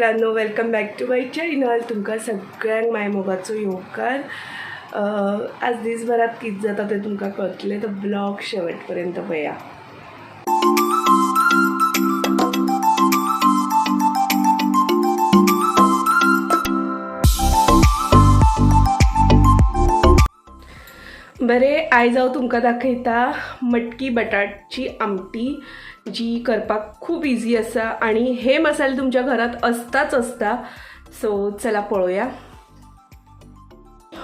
मित्रांनो welcome back to my channel तुमकां सगळ्यांक माय मोगाचो येवकार आज दिसभरात कित जाता तें तुमकां कळटलें तर ब्लॉग शेवट पर्यंत पळया बरें आयज हांव तुमकां दाखयता मटकी बटाटची आमटी. जी करपाक खूब इजी आसा आनी हे मसाले तुमच्या घरात असताच असता. सो चला पळोवया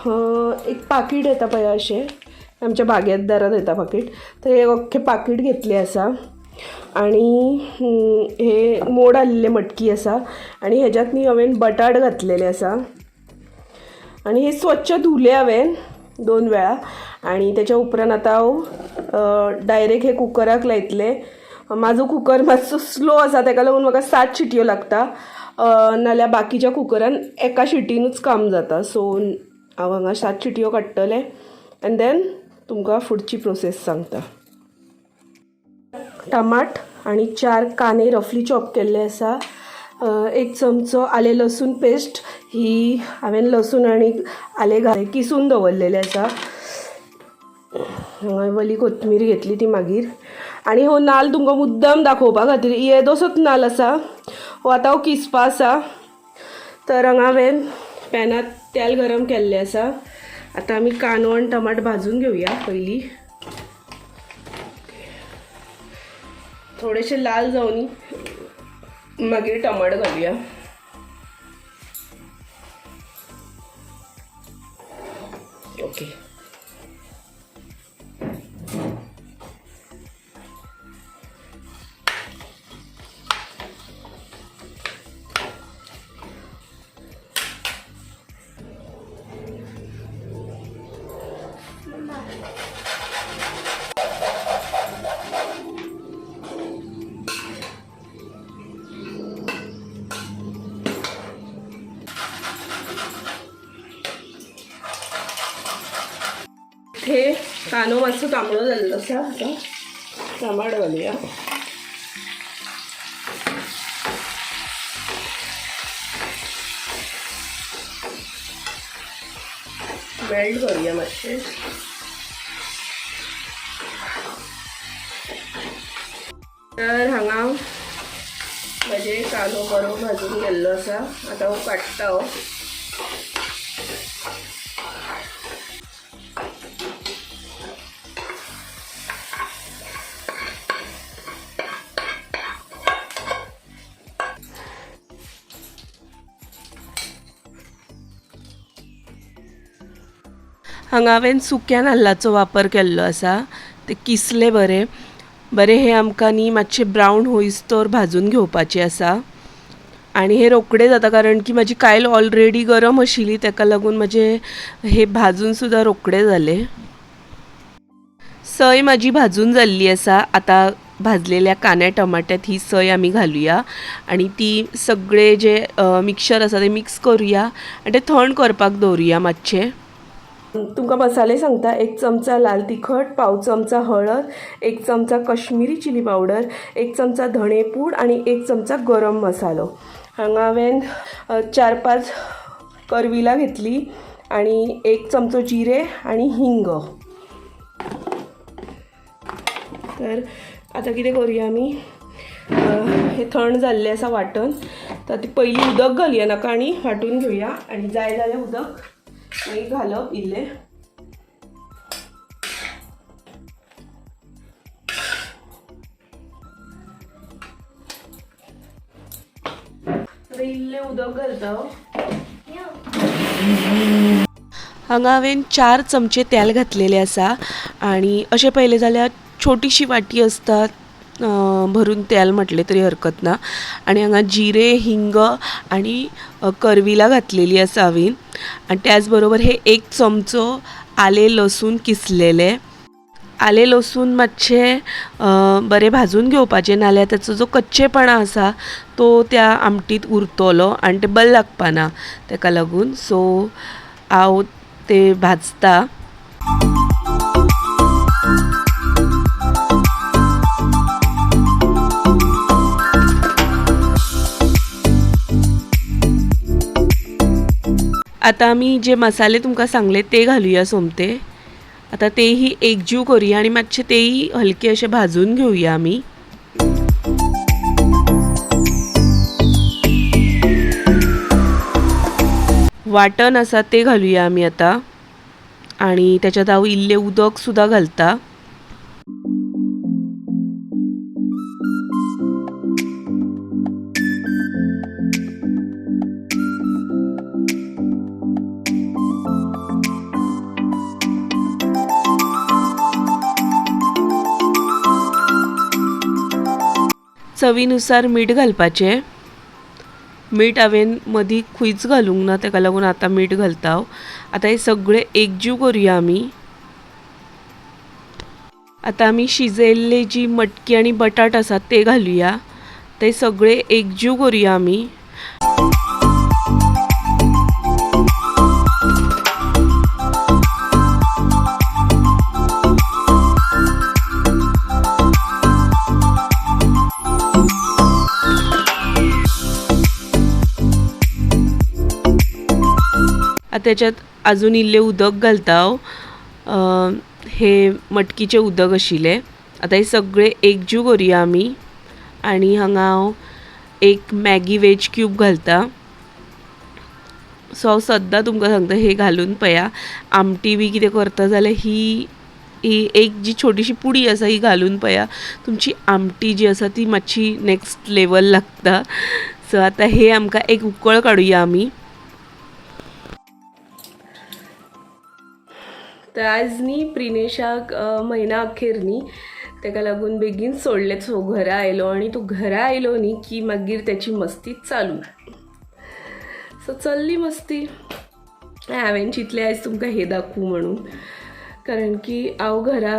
हो, एक पाकीट येता पळय अशें. आमच्या बागेत दारात येता पाकीट. तर हे अख्खें पाकीट घेतलें आसा आणि हे मोड आलेले मटकी आसा आणि ह्याच्यात न्ही हांवें बटाट घातलेले आसा आणि हे स्वच्छ धुले हांवें दोन वेळा. आणि त्याच्या उपरांत आता हो, हांव डायरेक्ट हे कुकराक लायतले. म्हाजो कुकर मातसो स्लो आसा ताका लागून म्हाका सात शिटयो लागता. अ, नाल्यार बाकीच्या कुकरान एका शिटीनूच काम जाता. सो हांव हांगा सात शिटयो काडटलें एन्ड देन तुमकां फुडची प्रोसेस सांगता. टमाट आणि चार कांदे रफली चॉप केल्ले आसा एक चमचो आले लसूण पेस्ट ही हांवें लसूण आनी आले घाले किसून दवरलेले आसा हांगा वली कोथमीर घेतली ती मागीर. आनी हो नाल्ल तुमकां मुद्दम दाखोवपा खातीर येदोसोच नाल्ल आसा हो आतां हो किसपा आसा तर हांगा हांवें पॅनांत तेल गरम केल्लें आसा आतां आमी कांदो आनी टमाट भाजून घेवया पयलीं थोडेशे लाल जावनी मागीर टमाट घालुया. हे कानो मातसो तांबडं झालेलं असं आता. टमाट घालुया मेल्ट करूया मातशें तर हांगा म्हजे कांदो बरो भाजून गेल्लो आसा आतां हांव काडटा हो हांगा हांवें सुक्या नाल्लाचो वापर केल्लो आसा ते किसले बरे. बरें हें आमकां न्ही मातशें ब्रावन होयस्तोर भाजून घेवपाचें आसा. आनी हें रोखडें जाता कारण की म्हाजी कायल ऑलरेडी गरम आशिल्ली ताका लागून म्हजें हें भाजून सुद्दां रोखडें जालें सय म्हाजी भाजून जाल्ली आसा. आतां भाजलेल्या कांद्या टमाट्यात ही सय आमी घालुया. आनी ती सगळे जे मिक्सर आसा ते मिक्स करुया. आनी ते थंड करपाक दवरुया मातशें. तुमकां मसाले सांगता एक चमचा लाल तिखट पाव चमचा हळद एक चमचा कश्मिरी चिली पावडर एक चमचा धणे पूड आणि एक चमचा गरम मसालो. हांगा हांवें चार पांच करविलां घेतली आणि एक चमचो जिरे आणि हिंग. तर आता कितें करुया आमी हे थंड जाल्लें आसा वाटण. तर ती पयलीं उदक घालया नाका आनी वांटून घेवया आनी जाय जाल्यार उदक मागीर घालप इल्लें. इल्लें उदक घालता हांगा हांवें चार चमचे तेल घातलेले आसा आनी अशें पळयलें जाल्यार छोटीशी वाटी असतात. भरून तेल म्हटलें तरी हरकत ना. आनी हांगा जिरे हिंग आनी अ, करविलां घातलेली आसा हांवें आनी त्याच बरोबर हे एक चमचो आले लसूण किसलेले. आले लसूण मातशें बरें भाजून घेवपाचें नाल्यार ताचो जो कच्चेपणा आसा तो त्या आमटीत उरतलो आनी तें बरें लागपाना. ताका लागून सो हांव ते भाजता. आता आमी जे मसाले तुमकां सांगले ते घालूया सोमते. आता तेही एकजीव करूया आणि मातशे तेही हलके असे भाजून घेऊया आम्ही. वाटण आसा ते घालूया आमी आता. आणि त्याच्यात हांव इल्लें उदक सुद्दां घालता. चवीनुसार मीठ घालपाचें. मीठ हांवें मदीं खंयच घालूंक ना ताका लागून आतां मीठ घालता हांव आतां हे सगळें एकजीव करुया आमी. आतां आमी शिजयल्ले जी मटकी आनी बटाट आसात ते घालुया. ते सगळे एकजीव करुया आमी. त्याच्यात अजून इल्लें उदक घालता हांव हे मटकीचे उदक आशिल्लें आतां हे सगळे एकजीव करुया आमी आनी हांगा हांव एक मॅगी वेज क्यूब घालता. सो हांव सद्दां तुमकां सांगता हे घालून पळया आमटी बी कितें करता जाल्यार ही ही एक जी छोटीशी पुडी आसा ही घालून पळया तुमची आमटी जी आसा ती मातशी नेक्स्ट लेवल लागता. सो आतां हे आमकां एक उकळ काडुया आमी तर आज न्ही प्रिनेशाक महिना म्हयना अखेर न्ही ताका लागून बेगीन सोडलें सो घरा आयलो आनी तो घरा आयलो न्ही की मागीर त्याची मस्ती चालू. सो चल्ली मस्ती. हांवें चिंतलें आयज तुमकां हे दाखवू म्हणून. कारण की हांव घरा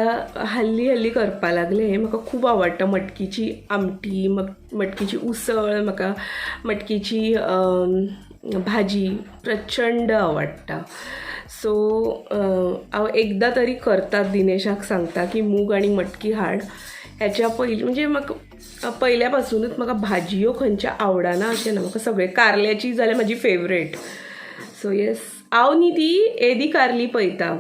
हल्ली हल्ली करपा लागलें. म्हाका खूब आवडटा. मटकीची आमटी मट मटकीची उसळ म्हाका मटकीची भाजी प्रचंड आवडटा. सो हांव एकदां तरी करतात दिनेशाक सांगता की मूग आनी मटकी हाड. ह्याच्या पयलीं म्हणजे म्हाका पयल्या पासुनूच म्हाका भाजयो खंयच्या आवडना अशें ना म्हाका सगळे कारल्याची जाल्यार म्हाजी फेवरेट सो येस हांव न्ही ती एदी कारली पळयता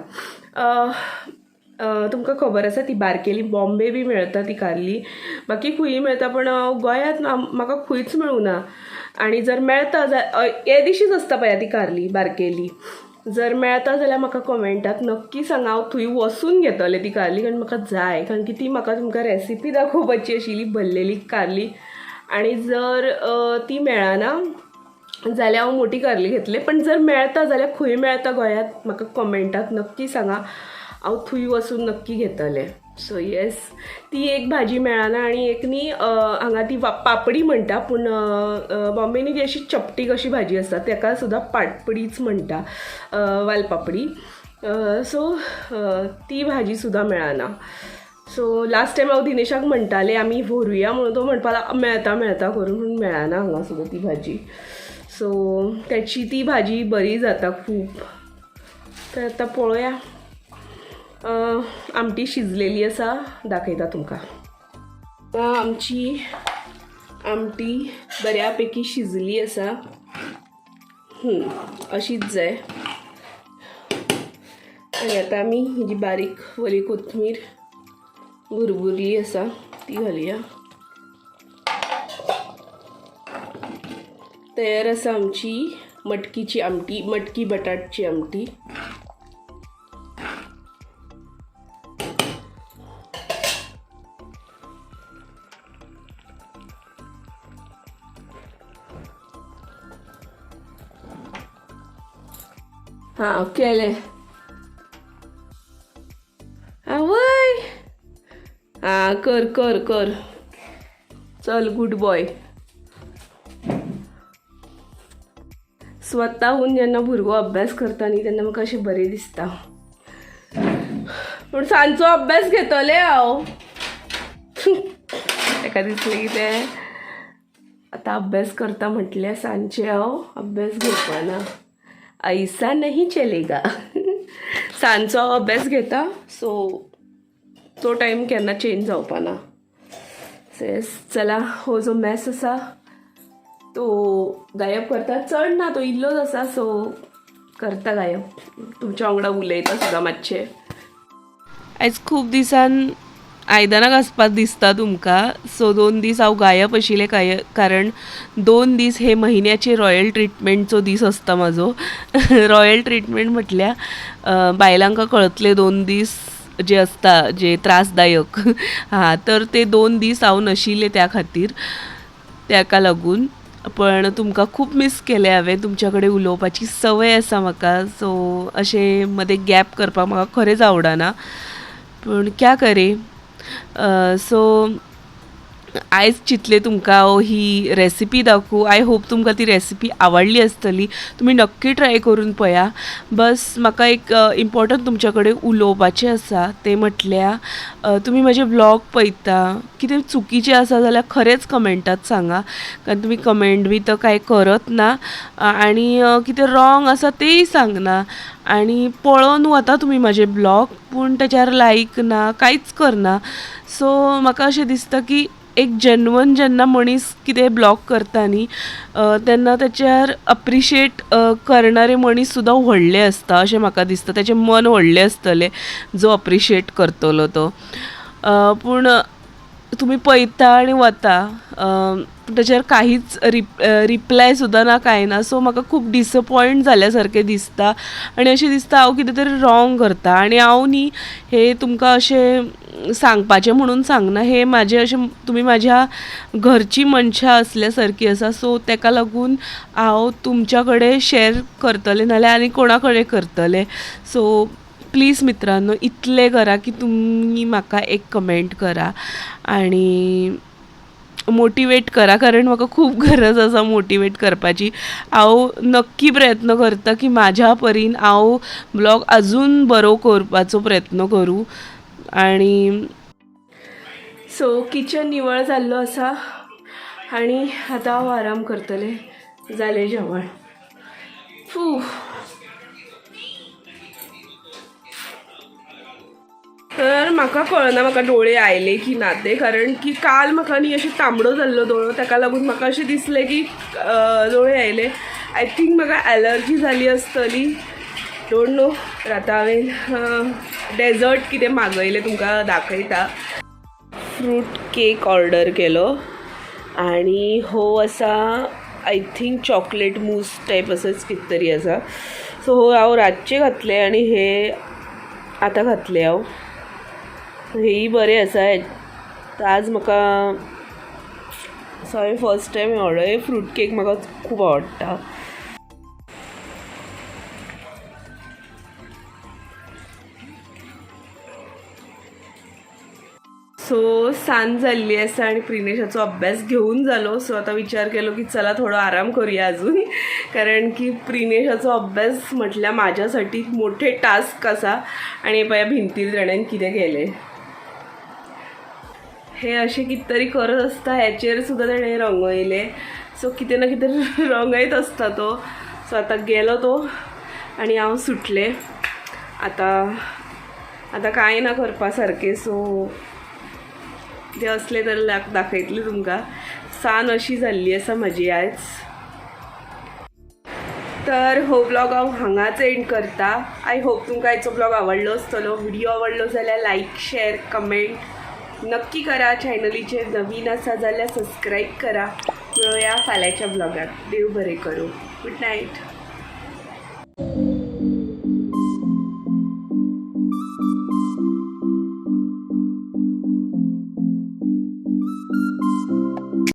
तुमकां खबर आसा ती बारकेली बॉम्बे बी मेळटा ती कारली. बाकी खंयी मेळटा पण गोंयांत ना- म्हाका खंयच मेळूना. आनी जर मेळटा जाल्यार हे दिशीच आसता पळया ती कारली बारकेली. जर मेळटा जाल्यार म्हाका कमेंटात नक्की सांगा हांव थंय वसून घेतलें ती कारली कारण म्हाका जाय कारण की ती म्हाका तुमकां रेसिपी दाखोवपाची आशिल्ली भरलेली कारली. आनी जर ती मेळना जाल्यार हांव मोठी कारली घेतले पण जर मेळटा जाल्यार खंय मेळटा गोंयांत म्हाका कमेंटात नक्की सांगा. हांव थंय वचून नक्की घेतलें. सो येस ती एक भाजी मेळना आनी एक न्ही हांगा ती वा- पापडी म्हणटा पूण बॉम्बेनी ती अशी चपटी कशी भाजी आसता ताका सुद्दां पाटपडीच म्हणटा वालपापडी. सो ती भाजी सुद्दां मेळना सो लास्ट टायम हांव दिनेशाक म्हणटालें आमी व्हरुया म्हणून तो म्हणपा लागलो मेळटा करून पूण मेळना हांगा सुद्दां ती भाजी. सो त्याची ती भाजी बरी जाता खूब तर आतां पळोवया आमटी शिजलेली आसा दाखयता तुमकां. आतां आमची आमटी बऱ्यापैकी शिजली आसा अशीच जाय. आनी आतां आमी ही जी बारीक वली कोथमीर भुरभुरली आसा ती घालया. तयार आसा आमची मटकीची आमटी मटकी बटाटची आमटी. हां केलें आवय हां कर कर कर चल गुड बॉय स्वतःहून जेन्ना भुरगो अभ्यास करता न्ही तेन्ना म्हाका अशें बरें दिसता. पूण सांजचो अभ्यास घेतलें हांव ताका दिसलें की ते. आतां अभ्यास करता म्हटलें सांजचे हांव अभ्यास घेवपाना ऐसा नाही चलेगा। सांजचो हांव अभ्यास घेता सो तो टायम केन्ना चेंज जावपाना सेस चला हो जो मॅस आसा तो गायब करता. चड ना तो इल्लोच आसा सो करता गायब. तुमच्या वांगडा उलयता सुद्दां मातशें. आयज खूब दिसान आयदनां घासपात दिसता तुमकां. सो दोन दीस हांव गायब आशिल्लें काय कारण दोन दीस हे म्हयन्याचे रॉयल ट्रिटमेंटचो दीस आसता म्हाजो रॉयल ट्रिटमेंट म्हटल्यार बायलांक बायलांका कळतले दोन दीस जे असता जे त्रासदायक. हां तर ते दोन दीस हांव नाशिल्लें त्या खातीर ताका लागून. पण तुमकां खूब मिस केलें हांवें. तुमच्या कडेन उलोवपाची संवय आसा म्हाका. सो अशें मदें गॅप करपाक म्हाका खरेंच आवडना. पूण क्या करे? सो आयज चिंतलें तुमकां हांव ही रेसिपी दाखोव. आय होप तुमकां ती रेसिपी आवडली आसतली तुमी नक्की ट्राय करून पळया बस म्हाका एक इम्पॉर्टंट तुमच्या कडेन उलोवपाचें आसा. तें म्हटल्यार तुमी म्हजे ब्लॉग पळयता कितें चुकीचें आसा जाल्यार खरेंच कमेंटात सांगा. कारण तुमी कमेंट बी तर कांय करत ना. आनी कितें रॉंग आसा तेंय सांगना. आनी पळोवन वता तुमी म्हाजे ब्लॉग पूण तेच्यार लायक ना कांयच करना. सो म्हाका अशें दिसता की एक जेन्युअन जेन्ना मनीस कितें ब्लॉग करता न्ही तेन्ना तेच्यार अप्रिशिएट करणारे मनीस सुद्दां व्हडले आसता अशें म्हाका दिसता. तेजें मन व्हडलें आसतलें जो अप्रिशिएट करतलो तो. पूण तुमी पळयता आनी वता अ, काहीच रिप रिप्लाय सुद्दां ना कांय ना. सो म्हाका खूब डिसपॉयंट जाल्या सारकें दिसता. आनी अशें दिसता हांव कितें तरी रॉंग करता. आनी हांव न्ही हे तुमकां अशें सांगपाचें म्हणून सांगना हे म्हाजें अशें तुमी म्हाज्या घरचीं मनशां असल्या सारकीं आसा सो तेका लागून हांव तुमच्या कडेन शेअर करतलें नाल्यार आनी कोणा कडेन करतलें? सो प्लीज मित्रांनो इतलें करा की तुमी म्हाका एक कमेंट करा आनी मोटिवेट करा कारण म्हाका खूब गरज आसा मोटिवेट करपाची. हांव नक्की प्रयत्न करता की म्हाज्या परीन हांव ब्लॉग आजून बरो करपाचो प्रयत्न करूं. आनी सो किचन निवळ जाल्लो आसा आनी आतां हांव आराम करतलें. जालें जेवण. फू. तर म्हाका कळना म्हाका डोळे आयले की ना ते कारण की काल म्हाका न्ही अशें तांबडो जाल्लो दोळो ताका लागून म्हाका अशें दिसलें की डोळे दोळे आयले. आय थिंक म्हाका एलर्जी जाली आसतली डोंट नो आतां हांवें डेजर्ट कितें मागयलें तुमकां दाखयता. फ्रूट केक ऑर्डर केलो. आणि हो असा I think chocolate mousse type असंच कितें तरी आसा सो हो हांव रातचे घातले आनी हे आतां घातले हांव. हेय बरें आसा तर आज म्हाका सो हांवें first time order fruit cake म्हाका खूब आवडटा सो सांज जाल्ली आसा आनी प्रिनेशाचो अभ्यास घेवन जालो सो आतां विचार केलो की चला थोडो आराम करूया अजून. कारण की प्रिनेशाचो अभ्यास म्हटल्यार माझ्यासाठी मोठे टास्क आसा आनी पळया भिंतीर ताणें कितें केलें हे अशें कितीतरी करत आसता हेचेर सुद्दां ताणें रंगयलें सो कितें ना कितें रंगयत आसता तो. सो आतां गेलो तो आनी हांव सुटलें. आतां आतां कांय ना करपा सारकें सो ते असले तर दाखयतलें तुमकां. सान अशी जाल्ली आसा म्हजी आयज तर हो ब्लॉग हांव हांगाच एंड करता. आय होप तुमकां हाचो ब्लॉग आवडलो आसतलो व्हिडिओ आवडलो जाल्यार लायक शेअर कमेंट नक्की करा चॅनलीचेर नवीन आसा जाल्यार सबस्क्राईब करा. मेळुया फाल्यांच्या ब्लॉगात देव बरें करूं. Good night